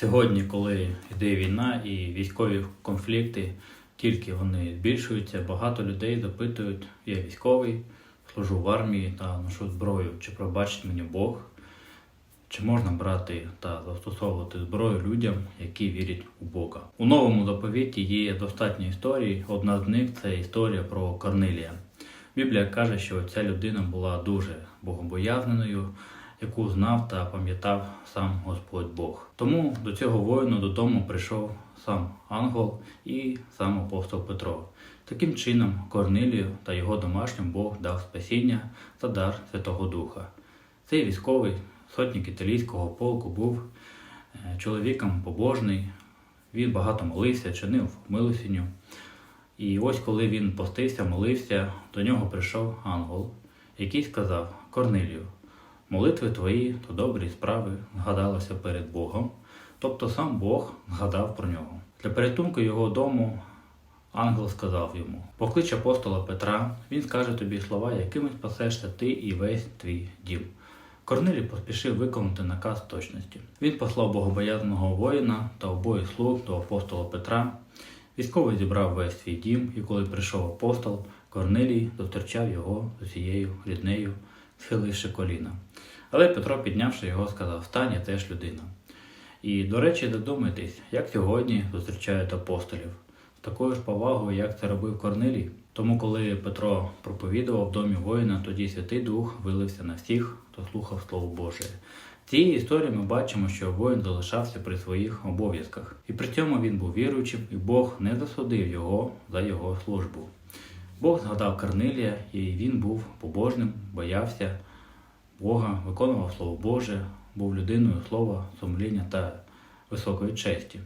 Сьогодні, коли йде війна і військові конфлікти, тільки вони збільшуються, багато людей запитують, я військовий, служу в армії та ношу зброю, чи пробачить мені Бог, чи можна брати та застосовувати зброю людям, які вірять у Бога. У новому заповіті є достатньо історій. Одна з них це історія про Корнилія. Біблія каже, що ця людина була дуже богобоязненою, яку знав та пам'ятав сам Господь Бог. Тому до цього воїну додому прийшов сам ангел і сам апостол Петро. Таким чином, Корнилію та його домашнім Бог дав спасіння та дар Святого Духа. Цей військовий сотник італійського полку був е, чоловіком побожний, він багато молився, чинив милосінню. І ось коли він постився, молився, до нього прийшов ангел, який сказав Корнилію, молитви твої то добрі справи згадалися перед Богом, тобто сам Бог згадав про нього. Для порятунку його дому ангел сказав йому: Поклич апостола Петра, він скаже тобі слова, якими спасешся ти і весь твій дім. Корнилій поспішив виконати наказ точності. Він послав богобоязного воїна та обоїх слуг до апостола Петра. Військовий зібрав весь свій дім, і коли прийшов апостол, Корнилій зустрічав його з усією ріднею, схиливши коліна. Але Петро, піднявши його, сказав: Встань, я теж людина. І, до речі, додумайтесь, як сьогодні зустрічають апостолів, з такою ж повагою, як це робив Корнилій. Тому, коли Петро проповідував в домі воїна, тоді Святий Дух вилився на всіх, хто слухав Слово Боже. В цій історії ми бачимо, що воїн залишався при своїх обов'язках, і при цьому він був віруючим, і Бог не засудив його за його службу. Бог згадав Корнилія, і він був побожним, боявся Бога, виконував Слово Боже, був людиною слова, сумління та високої честі.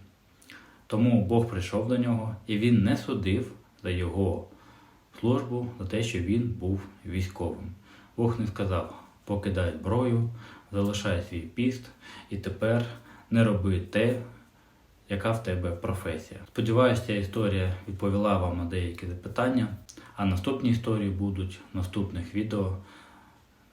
Тому Бог прийшов до нього, і він не судив за його службу, за те, що він був військовим. Бог не сказав: покидай зброю, залишай свій піст і тепер не роби те, яка в тебе професія. Сподіваюся, ця історія відповіла вам на деякі запитання, а наступні історії будуть в наступних відео.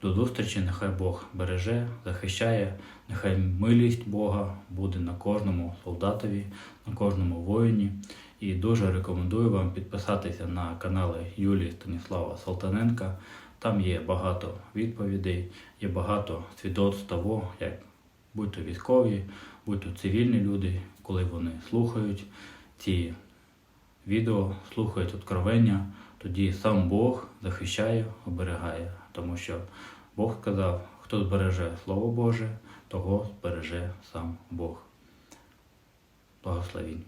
До зустрічі, нехай Бог береже, захищає, нехай милість Бога буде на кожному солдатові, на кожному воїні. І дуже рекомендую вам підписатися на канали Юлії Станіслава Салтаненка. Там є багато відповідей, є багато свідоцтв того, як будь-то військові, будь-то цивільні люди, коли вони слухають ці відео, слухають откровення, тоді сам Бог захищає, оберігає. Тому що Бог сказав, хто збереже Слово Боже, того збереже сам Бог. Благословінь.